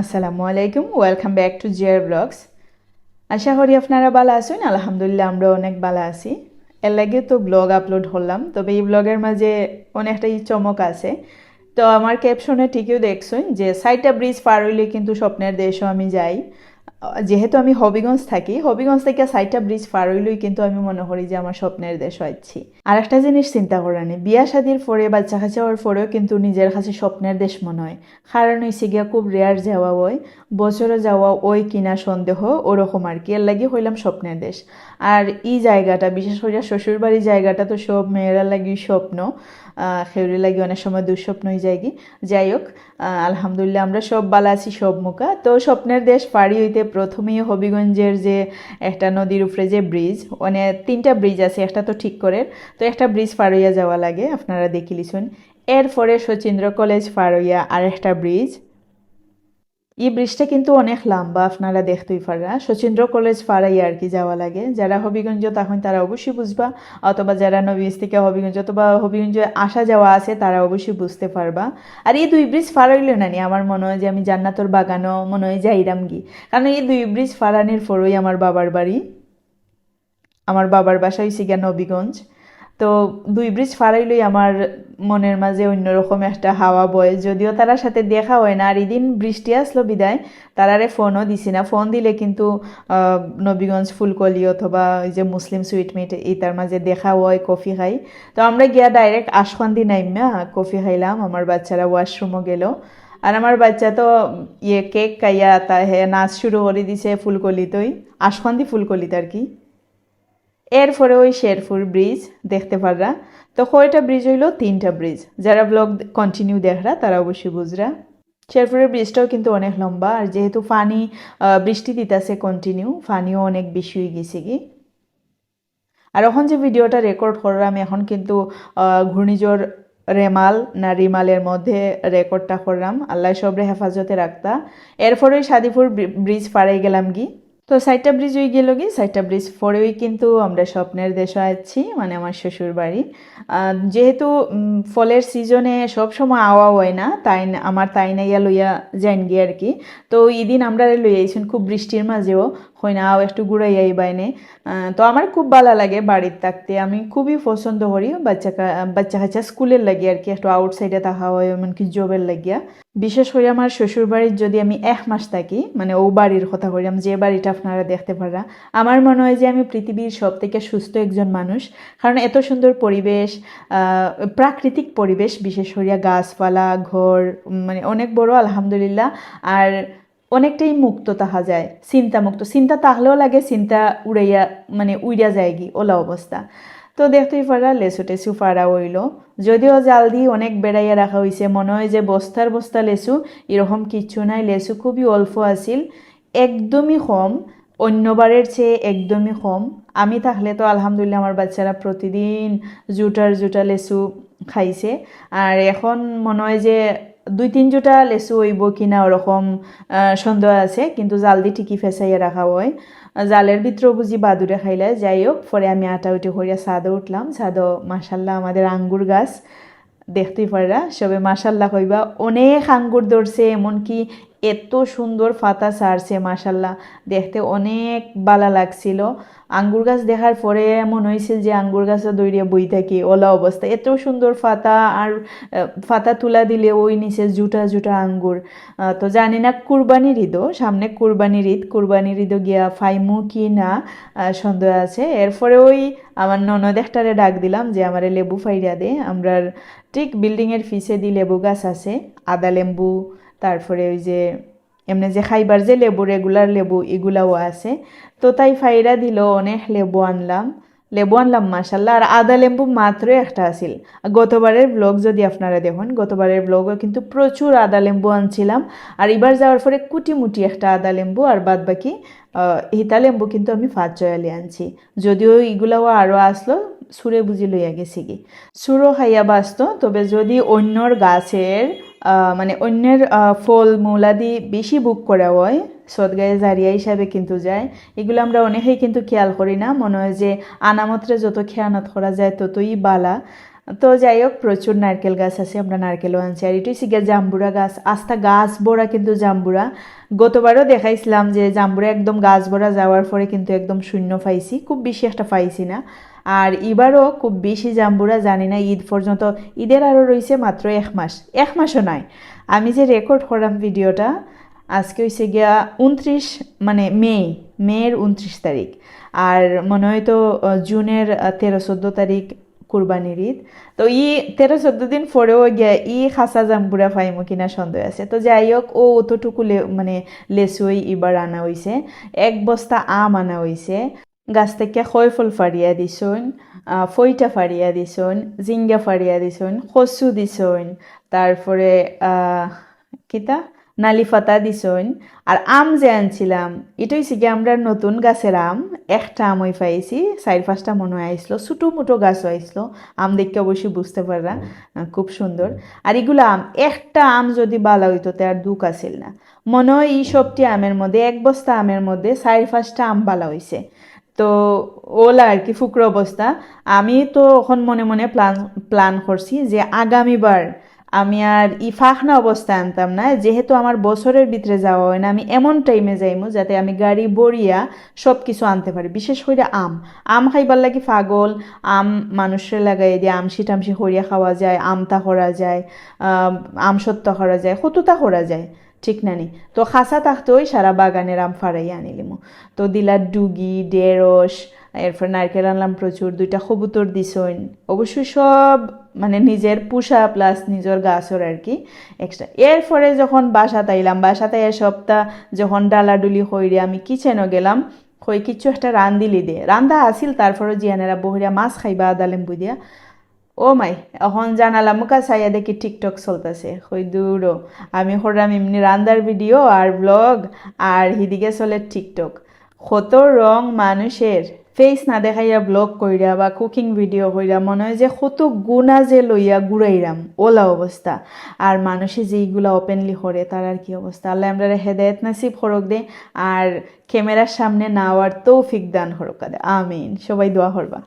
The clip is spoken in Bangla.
আসসালামু আলাইকুম ওয়েলকাম ব্যাক টু জিয়ার ব্লগস আশা করি আপনারা ভালো আছেন। আলহামদুলিল্লাহ আমরা অনেক ভালো আছি। এর লাগে তো ব্লগ আপলোড হলাম তবে এই ব্লগের মাঝে অনেকটাই চমক আছে। তো আমার ক্যাপশনে ঠিকই দেখছেন যে, সাইটা ব্রিজ পার হইলে কিন্তু স্বপ্নের দেশও আমি যাই। যেহেতু আমি হবিগঞ্জ থাকি, হবিগঞ্জ থেকে সাইটা ব্রিজ পার হইলেই কিন্তু আমি মনে করি যে আমার স্বপ্নের দেশ হচ্ছি আর একটা জিনিস চিন্তা করানি, বিয়া শাদির পরে বাচ্চা কাচ্চা হওয়ার পরেও কিন্তু নিজের কাছে স্বপ্নের দেশ মনে হয়। কারণ হয়েছে গিয়া খুব রেয়ার যাওয়া ওই বছরে যাওয়া ওই কিনা সন্দেহ, ওরকম আর কি। এর লাগি হইলাম স্বপ্নের দেশ। আর এই জায়গাটা, বিশেষ করে শ্বশুর বাড়ির জায়গাটা তো সব মেয়েরা লাগি স্বপ্ন। খেউরি লাগি অনেক সময় দুঃস্বপ্নই যায়গি যাই হোক আলহামদুলিল্লাহ আমরা সব বালা আছি সব মুখা। তো স্বপ্নের দেশ পাড়ি হইতে প্রথমেই হবিগঞ্জের যে একটা নদীর উপরে যে ব্রিজ মানে তিনটা ব্রিজ আছে, একটা তো ঠিক করে তো একটা ব্রিজ পার যাওয়া লাগে, আপনারা দেখিলিছুন এরপরে শচীন্দ্র কলেজ পার হইয়া আর একটা ব্রিজ এই ব্রিজটা কিন্তু অনেক লম্বা, আপনারা দেখতেই পারা শচীন্দ্র কলেজ পাড়াই আর কি যাওয়া লাগে। যারা হবিগঞ্জ, তখন তারা অবশ্যই বুঝবা। অথবা যারা নবীজ থেকে হবিগঞ্জ অথবা হবিগঞ্জ আসা যাওয়া আছে, তারা অবশ্যই বুঝতে পারবা। আর এই দুই ব্রিজ ফাড়াইলে না আমার মনে হয় যে আমি জান্নাতর বাগানও মনে হয় যাইরাম গি কারণ এই দুই ব্রিজ ফাড়ানির পরই আমার বাবার বাড়ি। আমার বাবার বাসা হয়েছে গিয়া নবীগঞ্জ। তো দুই ব্রিজ ফারাইলই আমার মনের মাঝে অন্যরকম একটা হাওয়া বয়। যদিও তার সাথে দেখা হয় না, আর এদিন বৃষ্টি আসলো বিদায়, তারারে ফোনও দিছি না। ফোন দিলে কিন্তু নবীগঞ্জ ফুলকলি অথবা ওই যে মুসলিম সুইটমিট এই তার মাঝে দেখা হয়, কফি খাই। তো আমরা গিয়া ডাইরেক্ট আশখান্দি নাইমা কফি খাইলাম। আমার বাচ্চারা ওয়াশরুমও গেল। আর আমার বাচ্চা তো ইয়ে কেক খাইয়া তা হে নাচ শুরু করে দিছে ফুলকলিতই। আশখান্দি ফুলকলিতে আর কি। এরপরে ওই শেরপুর ব্রিজ দেখতে পাররা। তো কয়টা ব্রিজ হইল? তিনটা ব্রিজ। যারা ব্লগ কন্টিনিউ দেখরা, তারা অবশ্যই বুঝরা। শেরপুরের ব্রিজটাও কিন্তু অনেক লম্বা, আর যেহেতু ফানি বৃষ্টি দিতেছে কন্টিনিউ ফানিও অনেক বেশি হয়ে গেছে কি আর এখন যে ভিডিওটা রেকর্ড করলাম, এখন কিন্তু ঘূর্ণিঝড় রেমাল, না রিমালের মধ্যে রেকর্ডটা করলাম। আল্লাহ সবরে হেফাজতে রাখতা। এরপরে সাদিপুর ব্রিজ পাড়াই গেলাম কি তো সাইটটা ব্রিজ ওই গেল কি সাইটটা ব্রিজ পরেই কিন্তু আমরা স্বপ্নের দেশে আছি মানে আমার শ্বশুর বাড়ি। যেহেতু ফলের সিজনে সব সময় আওয়া হয় না, তাই আমার তাই নাইয়া লইয়া যাইন গিয়ে আর কি। তো ইদিন আমরা লইয়াইছেন খুব বৃষ্টির মাঝেও, হয় না একটু ঘুরাইয়াই বাইনে তো আমার খুব ভালো লাগে বাড়ির থাকতে, আমি খুবই পছন্দ করি। বাচ্চা বাচ্চা কাচ্চা স্কুলের লাগে আর কি, একটু আউটসাইডে থাকা হয়, এমনকি জবের লাগিয়া। বিশেষ করে আমার শ্বশুর বাড়ির যদি আমি এক মাস থাকি মানে ও বাড়ির কথা করিলাম যে বাড়িটা আপনারা দেখতে পারা আমার মনে হয় যে আমি পৃথিবীর সব থেকে সুস্থ একজন মানুষ। কারণ এত সুন্দর পরিবেশ প্রাকৃতিক পরিবেশ, বিশেষ করিয়া গাছপালা, ঘর মানে অনেক বড়, আলহামদুলিল্লাহ। আর অনেকটাই মুক্ত তাহা যায় চিন্তা মুক্ত চিন্তা তাহলেও লাগে, চিন্তা উড়াইয়া মানে উড়িয়া যায় কি ওলা অবস্থা। তো দেখতেই পারা লেসু টেসু ফাড়া হইল যদিও জাল দিয়ে অনেক বেড়াইয়া রাখা হয়েছে মনে হয় যে বস্তার বস্তা লেসু এরকম কিচ্ছু নাই লেসু খুবই অল্প আছিল। একদমই কম অন্যবারের চেয়ে একদমই কম। আমি থাকলে তো আলহামদুলিল্লাহ আমার বাচ্চারা প্রতিদিন জুটার জুটা লেসু খাইছে। আর এখন মনে হয় যে দুই তিন জোটা লেসু হইব কিনা ওরকম সন্দেহ আছে, কিন্তু জাল দিয়ে ঠিকই ফেসাইয়া রাখা হয়। জালের ভিতরেও বুঝি বাদুরে খাইলে যাই হোক পরে আমি আটা উঠে হইয়া সাদও উঠলাম। সাদও মাসাল্লাহ আমাদের আঙ্গুর গাছ, দেখতেই পারা সবে মাসাল্লাহ কইবা, অনেক আঙ্গুর ধরছে, এমনকি এত সুন্দর ফাতা সারছে মাসাল্লাহ দেখতে অনেক বালা লাগছিল। আঙ্গুর গাছ দেখার পরে মনে হয়েছিল যে আঙ্গুর গাছে দৌড়িয়ে বই থাকি, ওলা অবস্থা। এত সুন্দর ফাতা আর ফাতা তুলা দিলে ওই নিচে জুটা জুটা আঙ্গুর। তো জানি না কুরবানির ঈদও সামনে কুরবানির ঈদ। কুরবানির ঈদও গিয়া ফাইমু কি না সন্দেহ আছে। এরপরে ওই আমার ননদ একটারে ডাক দিলাম যে আমার লেবু ফাইরা দে আমরা ঠিক বিল্ডিংয়ের ফিসে দি লেবু গাছ আছে, আদা লেম্বু তারপরে ওই যে এমনি যে খাইবার যে লেবু রেগুলার লেবু, এগুলাও আছে। তো তাই ফাইরা দিল, অনেক লেবু আনলাম। লেবু আনলাম মাসাল্লাহ আর আদা লেম্বু মাত্রই একটা আসিল গতবারের ব্লগ যদি আপনারা দেখুন, গতবারের ব্লগও কিন্তু প্রচুর আদা লেম্বু আনছিলাম। আর এবার যাওয়ার পরে কুটি মুটি একটা আদা লেম্বু আর বাদ বাকি হিতা লেম্বু কিন্তু আমি ফাঁচ চয়ালি আনছি। যদিও এগুলাও আরও আসলো, সুরে বুঝি লইয়া গেছি কি সুরও খাইয়া বাঁচত, তবে যদি অন্যর গাছের মানে অন্যের ফল, মূলাদি বেশি বুক করা হয়। সদগায়ে জারিয়া হিসাবে কিন্তু যায়। এগুলো আমরা অনেকেই কিন্তু খেয়াল করি না। মনে হয় যে আনামত্রে যত খেয়ানত করা যায় ততই বালা। তো যাই হোক প্রচুর নারকেল গাছ আছে, আমরা নারকেলও আনছি। আর এটাই সিগা জাম্বুরা গাছ আস্তা গাছ বড়া কিন্তু জাম্বুরা। গতবারও দেখাইছিলাম যে জাম্বুরা একদম গাছ বড়া যাওয়ার পরে কিন্তু একদম শূন্য পাইছি, খুব বেশি একটা পাইছি না। আর এবারও খুব বেশি জাম্বুরা জানি না, ঈদ পর্যন্ত, ঈদের আরও রয়েছে মাত্র এক মাস, এক মাসও নয় আমি যে রেকর্ড করলাম ভিডিওটা, আজকে হয়েছে গিয়া উনত্রিশ মানে মে মের উনত্রিশ তারিখ। আর মনে হয় তো জুনের তেরো, চোদ্দ তারিখ কুরবানির ঈদ। তো ই তেরো চোদ্দ দিন পরেও গিয়া ই খাসা জাম্বুরা পাইমো কিনা সন্দেহ আছে। তো যাই হোক ও অতটুকু মানে লেসুই এবার আনা হয়েছে এক বস্তা আম আনা হয়েছে গাছ থেকে খয় ফুল ফাড়িয়া দিছুন ফইটা ফাড়িয়া দিছুন জিঙ্গা ফাড়িয়া দিছুন, কচু দিছুন তারপরে কিতা? নালি ফাতা আর আম যে আনছিলাম এটা হয়েছে আমরা নতুন গাছের আম। একটা আম ওই পাইছি চার পাঁচটা মনে আইসলো ছোটো মোটো গাছও আইসলো। আম দেখতে অবশ্যই বুঝতে আহ, খুব সুন্দর। আর এগুলো আম একটা আম যদি বালা হইতো তার দুঃখ আছিল না। মনে হয় এই সবটি আমের মধ্যে এক বস্তা আমের মধ্যে চার পাঁচটা আম বালা হয়েছে তো ওলা আর কি ফুকরো অবস্থা। আমি তো এখন মনে মনে প্ল্যান প্ল্যান করছি যে আগামীবার আমি আর ই ফাঁকনা অবস্থা আনতাম না যেহেতু আমার বছরের ভিতরে যাওয়া হয় না আমি এমন টাইমে যাইমু যাতে আমি গাড়ি বড়িয়া সব কিছু আনতে পারি বিশেষ করে আম। আম খাইবার লাগি পাগল আম মানুষের লাগাই দিয়ে আমসি টামসি হরিয়া খাওয়া যায় আমতা করা যায় আম, সত্য করা যায় কতটা করা যায় ঠিক নানি তো খাসা থাকতে ওই সারা বাগানের আম ফাড়াই আনিলিমু। তো দিলার ডুগি ডেরস এরপর নারকেল আনলাম প্রচুর, দুইটা কবুতর দিছইন। অবশ্যই সব মানে নিজের পুষা প্লাস নিজের গাছর আর কি এক্সট্রা এরপরে যখন বাসা তাইলাম বাসা তাই সপ্তাহ যখন ডালাডুলি হইরে আমি কিচেনও গেলাম, হই কিচ্ছু একটা রান্দিলি দে। রান্দা আসিল তারপরে জিয়ানেরা বহরিয়া মাছ খাইবা আদা লেম্বু দিয়া ও মাই, এখন জানালাম, মুখা চাইয়া দেখি টিকটক চলতেছে। হই দূরও আমি হরাম এমনি রান্দার ভিডিও আর ব্লগ আর হিদিকে চলে টিকটক কত রং মানুষের। ফেস না দেখাইয়া ব্লগ কইরা বা কুকিং ভিডিও কইরা মনে হয় যে কত গুণা যে লইয়া গুড়াইরাম ওলা অবস্থা আর মানুষে যেইগুলা ওপেনলি করে তার আর কি অবস্থা আল্লাহ আমরা হেদায়ত নাসিব হরক দে আর ক্যামেরার সামনে না আওয়ার তৌফিক দান হরক দে। আমিন। সবাই দোয়া করবা